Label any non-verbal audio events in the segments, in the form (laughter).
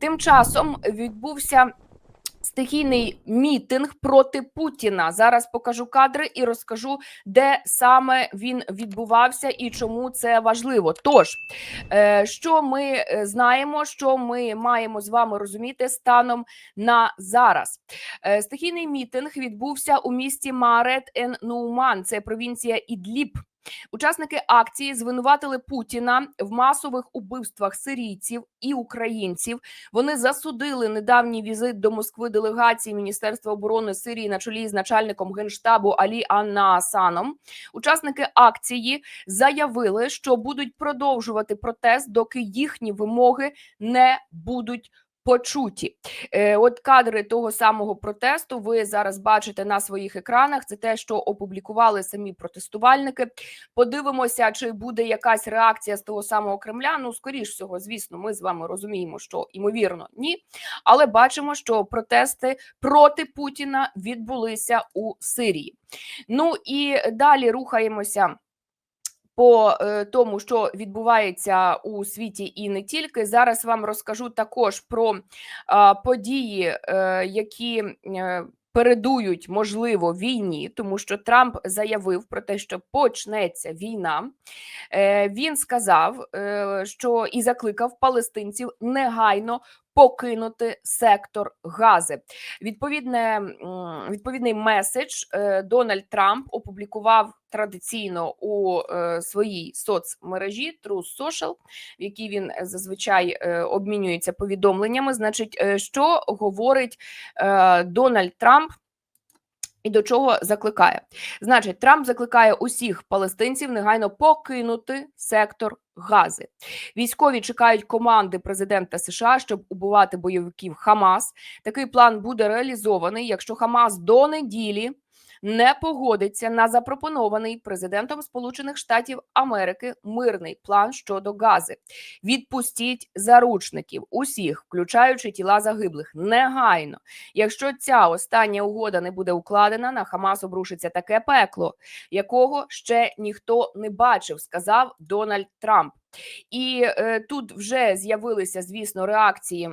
Тим часом відбувся стихійний мітинг проти Путіна. Зараз покажу кадри і розкажу, де саме він відбувався і чому це важливо. Тож, е, що ми е, знаємо, що ми маємо з вами розуміти станом на зараз. Е, Стихійний мітинг відбувся у місті Марет ен Нуман, це провінція Ідліб. Учасники акції звинуватили Путіна в масових убивствах сирійців і українців. Вони засудили недавній візит до Москви делегації Міністерства оборони Сирії на чолі з начальником генштабу Алі Анна Асаном. Учасники акції заявили, що будуть продовжувати протест, доки їхні вимоги не будуть. Почуті, Е, от кадри того самого протесту ви зараз бачите на своїх екранах. Це те, що опублікували самі протестувальники. Подивимося, чи буде якась реакція з того самого Кремля. Ну, скоріш всього, звісно, ми з вами розуміємо, що ймовірно ні. Але бачимо, що протести проти Путіна відбулися у Сирії. Ну і далі рухаємося. По е, тому, що відбувається у світі, і не тільки зараз вам розкажу також про події, е, які е, передують можливо війні, тому що Трамп заявив про те, що почнеться війна. Він сказав, що і закликав палестинців негайно покинути сектор Гази. Відповідне відповідний меседж е, Дональд Трамп опублікував традиційно у е, своїй соцмережі True Social, в якій він зазвичай е, обмінюється повідомленнями. Значить, що говорить Дональд Трамп. І до чого закликає? Значить, Трамп закликає усіх палестинців негайно покинути сектор Гази. Військові чекають команди президента США, щоб убивати бойовиків Хамас. Такий план буде реалізований, якщо Хамас до неділі не погодиться на запропонований президентом Сполучених Штатів Америки мирний план щодо Гази. Відпустіть заручників усіх, включаючи тіла загиблих, негайно. Якщо ця остання угода не буде укладена, на Хамас обрушиться таке пекло, якого ще ніхто не бачив, сказав Дональд Трамп. І е, тут вже з'явилися, звісно, реакції.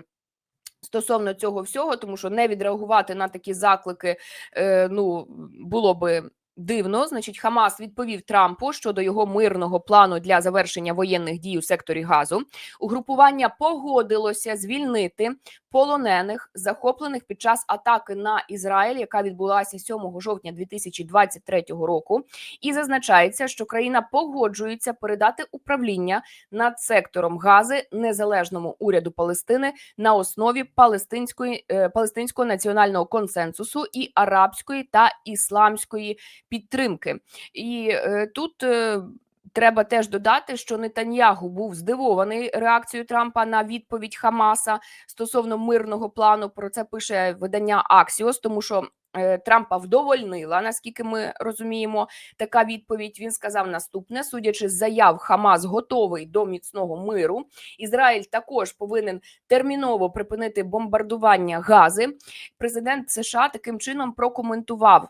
Стосовно цього всього, тому що не відреагувати на такі заклики е, ну було би дивно. Значить, Хамас відповів Трампу щодо його мирного плану для завершення воєнних дій у секторі газу. Угрупування погодилося звільнити полонених, захоплених під час атаки на Ізраїль, яка відбулася 7 жовтня 2023 року. І зазначається, що країна погоджується передати управління над сектором Гази незалежному уряду Палестини на основі палестинської е, палестинського національного консенсусу і арабської та ісламської підтримки. І е, тут. Е, Треба теж додати, що Нетаньягу був здивований реакцією Трампа на відповідь Хамаса стосовно мирного плану. Про це пише видання Аксіос, тому що е, Трампа вдовольнила, наскільки ми розуміємо, така відповідь. Він сказав наступне: судячи з заяв, Хамас готовий до міцного миру. Ізраїль також повинен терміново припинити бомбардування гази. Президент США таким чином прокоментував.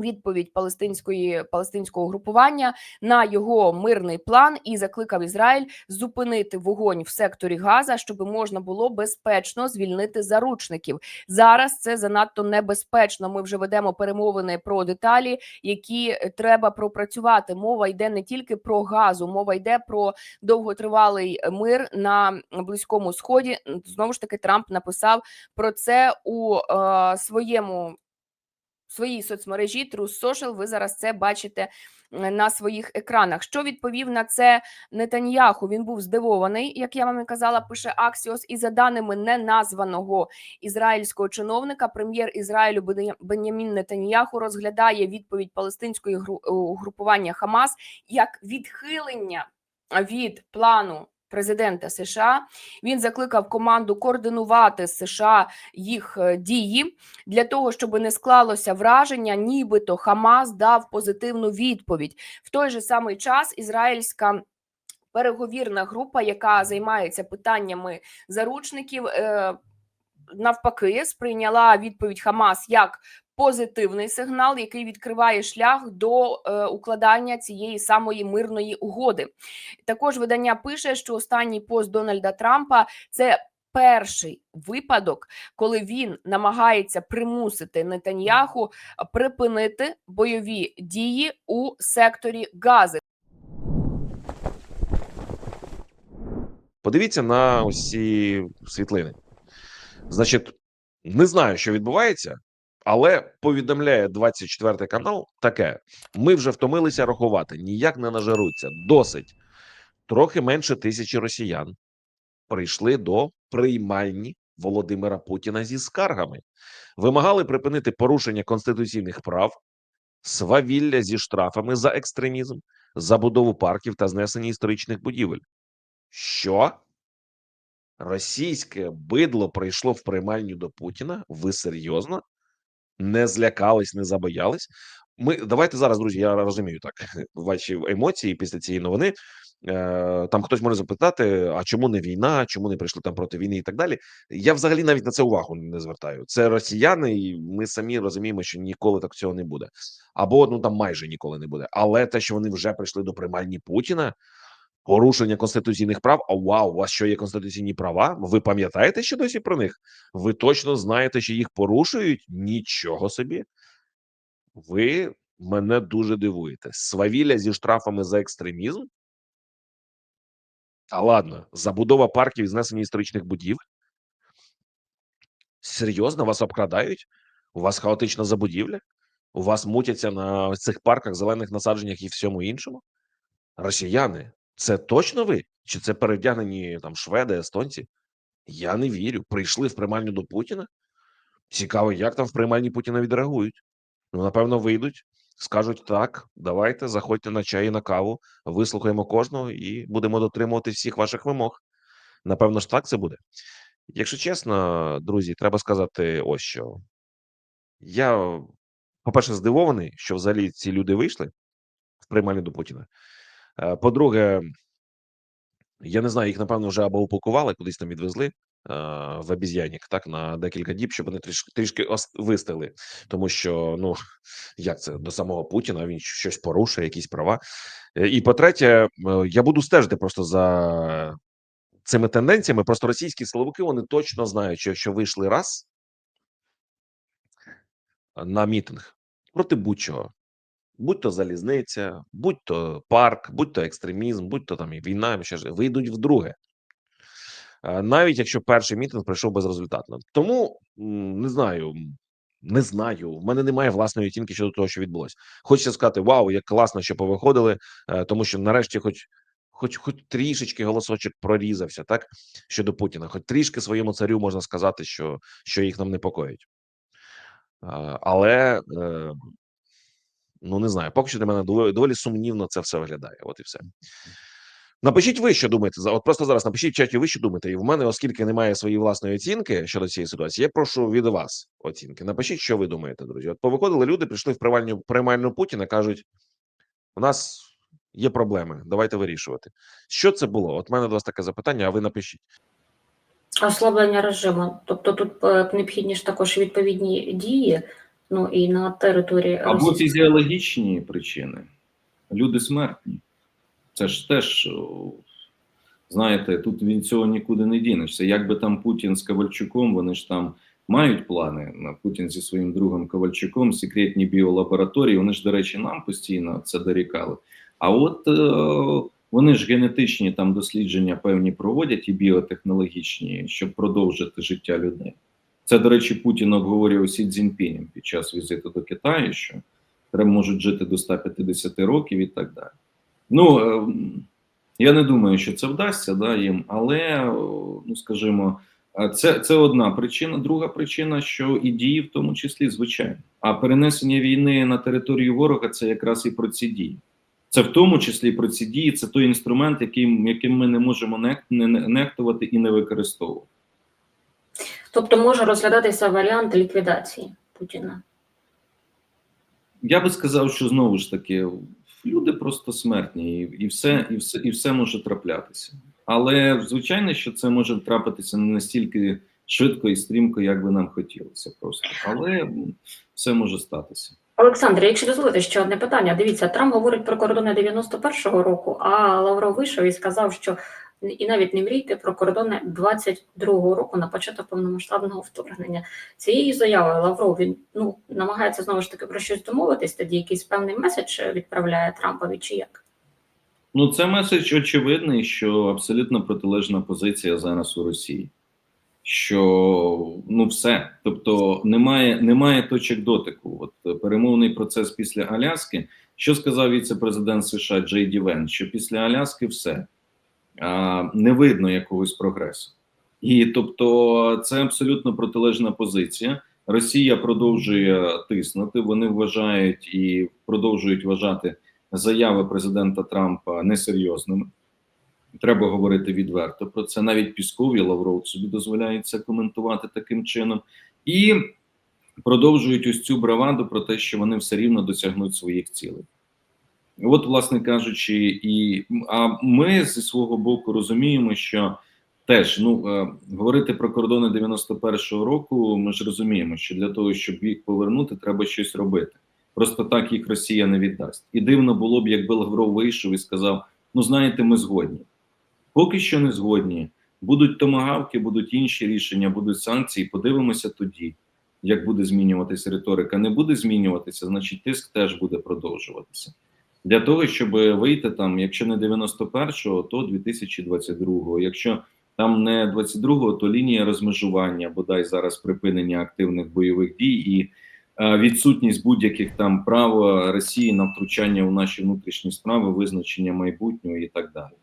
Відповідь палестинської палестинського групування на його мирний план і закликав Ізраїль зупинити вогонь в секторі Газа, щоб можна було безпечно звільнити заручників. Зараз це занадто небезпечно. Ми вже ведемо перемовини про деталі, які треба пропрацювати. Мова йде не тільки про газу, мова йде про довготривалий мир на близькому сході. Знову ж таки, Трамп написав про це у е, своєму в своїй соцмережі True Social, Ви зараз це бачите на своїх екранах. Що відповів на це Нетаньяху? Він був здивований, як я вам і казала, пише Аксіос, і за даними неназваного ізраїльського чиновника, прем'єр Ізраїлю Бенямін Нетаньяху розглядає відповідь палестинської угрупування Хамас як відхилення від плану президента США. Він закликав команду координувати США їх е, дії для того, щоб не склалося враження, нібито Хамас дав позитивну відповідь в той же самий час. Ізраїльська переговірна група, яка займається питаннями заручників. Е, навпаки, сприйняла відповідь Хамас як позитивний сигнал, який відкриває шлях до е, укладання цієї самої мирної угоди. Також видання пише, що останній пост Дональда Трампа це перший випадок, коли він намагається примусити Нетаньяху припинити бойові дії у секторі Гази. Подивіться на ці світлини. Значить, не знаю, що відбувається, але повідомляє 24 канал таке: ми вже втомилися рахувати, ніяк не нажаруться. Досить. Трохи менше тисячі росіян прийшли до приймальні Володимира Путіна зі скаргами, вимагали припинити порушення конституційних прав, свавілля зі штрафами за екстремізм, забудову парків та знесення історичних будівель. Що? Російське бидло прийшло в приймальню до Путіна? Ви серйозно? Не злякались, не забоялись? Ми давайте зараз, друзі. Я розумію так (laughs) ваші емоції після цієї новини. Е, там хтось може запитати: а чому не війна, чому не прийшли там проти війни і так далі. Я взагалі навіть на це увагу не звертаю. Це росіяни, і ми самі розуміємо, що ніколи так цього не буде, або ну там майже ніколи не буде. Але те, що вони вже прийшли до приймальні Путіна, порушення конституційних прав. А вау, у вас що є конституційні права? Ви пам'ятаєте ще досі про них? Ви точно знаєте, що їх порушують? Нічого собі. Ви мене дуже дивуєте. Свавілля зі штрафами за екстремізм. А ладно, забудова парків і знесення історичних будівель. Серйозно, вас обкрадають? У вас хаотична забудівля? У вас мутяться на цих парках, зелених насадженнях і всьому іншому? Росіяни, це точно ви? Чи це перевдягнені там шведи, естонці? Я не вірю. Прийшли в приймальню до Путіна. Цікаво, як там в приймальні Путіна відреагують. Ну, напевно, вийдуть, скажуть так, давайте, заходьте на чай і на каву, вислухаємо кожного і будемо дотримувати всіх ваших вимог. Напевно ж, так це буде. Якщо чесно, друзі, треба сказати ось що. Я, по-перше, здивований, що взагалі ці люди вийшли в приймальню до Путіна. Е, По-друге, я не знаю, їх напевно вже або упакували, кудись там відвезли е, в обіз'янник, так на декілька діб, щоб вони трішки трішки вистили. Тому що ну як це до самого Путіна він щось порушує, якісь права. Е, І по-третє, я буду стежити просто за цими тенденціями. Просто російські силовики вони точно знають, що якщо вийшли раз на мітинг проти будь-чого, будь то залізниця, будь то парк, будь то екстремізм, будь то там і війна, і ще ж вийдуть вдруге. Е, Навіть якщо перший мітинг пройшов безрезультатно. Тому не знаю, не знаю. В мене немає власної оцінки щодо того, що відбулося. Хочеться сказати: Вау, як класно, що повиходили, е, тому що нарешті, хоч, хоч, хоч трішечки голосочок прорізався, так щодо Путіна, хоч трішки своєму царю можна сказати, що, що їх нам непокоїть. Е, Але ну не знаю, поки що для мене доволі, доволі сумнівно це все виглядає. От і все. Напишіть ви, що думаєте. От просто зараз напишіть в чаті, ви що думаєте. І в мене, оскільки немає своєї власної оцінки щодо цієї ситуації, я прошу від вас оцінки. Напишіть, що ви думаєте, друзі. От повиходили люди, прийшли в приймальню приймальну Путіна, кажуть: у нас є проблеми, давайте вирішувати. Що це було? От в мене до вас таке запитання, а ви напишіть. Ослаблення режиму. Тобто тут е, необхідні ж також відповідні дії, ну і на території Або Росії. фізіологічні причини. Люди смертні. Це ж теж, знаєте, тут від цього нікуди не дінешся. Якби там Путін з Ковальчуком, вони ж там мають плани на Путін зі своїм другом Ковальчуком, секретні біолабораторії. Вони ж, до речі, нам постійно це дорікали. А от е, вони ж генетичні там дослідження певні проводять і біотехнологічні, щоб продовжити життя людей. Це, до речі, Путін обговорював Сі Цзіньпінем під час візиту до Китаю, що треба можуть жити до 150 років і так далі. Ну е, я не думаю, що це вдасться да, їм, але ну скажімо, е, це, це одна причина. Друга причина, що і дії, в тому числі, звичайно. А перенесення війни на територію ворога це якраз і про ці дії. Це в тому числі про ці дії, це той інструмент, яким, яким ми не можемо нехтувати і не використовувати. Тобто може розглядатися варіант ліквідації Путіна. Я би сказав, що знову ж таки люди просто смертні, і, все, і все, і все може траплятися. Але звичайно, що це може трапитися не настільки швидко і стрімко, як би нам хотілося, просто але все може статися. Олександр, якщо дозволите ще одне питання, дивіться, Трамп говорить про кордони 91-го року, а Лавров вийшов і сказав, що і навіть не мрійте про кордони 22-го року на початок повномасштабного вторгнення. Цією заявою Лавров він ну намагається знову ж таки про щось домовитись. Тоді якийсь певний меседж відправляє Трампові чи як? Ну, це меседж очевидний, що абсолютно протилежна позиція зараз у Росії. Що ну все, тобто немає, немає точок дотику. От е, перемовний процес після Аляски. Що сказав віце-президент США Джей Ді Вен, що після Аляски все не видно якогось прогресу. І тобто це абсолютно протилежна позиція. Росія продовжує тиснути. Вони вважають і продовжують вважати заяви президента Трампа несерйозними. Треба говорити відверто про це. Навіть Пісков і Лавров собі дозволяють це коментувати таким чином. І продовжують ось цю браваду про те, що вони все рівно досягнуть своїх цілей. От, власне кажучи, і а ми зі свого боку розуміємо, що теж ну е, говорити про кордони 91-го року, ми ж розуміємо, що для того, щоб їх повернути, треба щось робити. Просто так їх Росія не віддасть. І дивно було б, якби Лавров вийшов і сказав: ну знаєте, ми згодні. Поки що не згодні. Будуть томагавки, будуть інші рішення, будуть санкції. Подивимося тоді, як буде змінюватися риторика. Не буде змінюватися, значить тиск теж буде продовжуватися. Для того, щоб вийти там, якщо не 91-го, то 2022-го. Якщо там не 22-го, то лінія розмежування, бодай зараз припинення активних бойових дій і е, відсутність будь-яких там прав Росії на втручання у наші внутрішні справи, визначення майбутнього і так далі.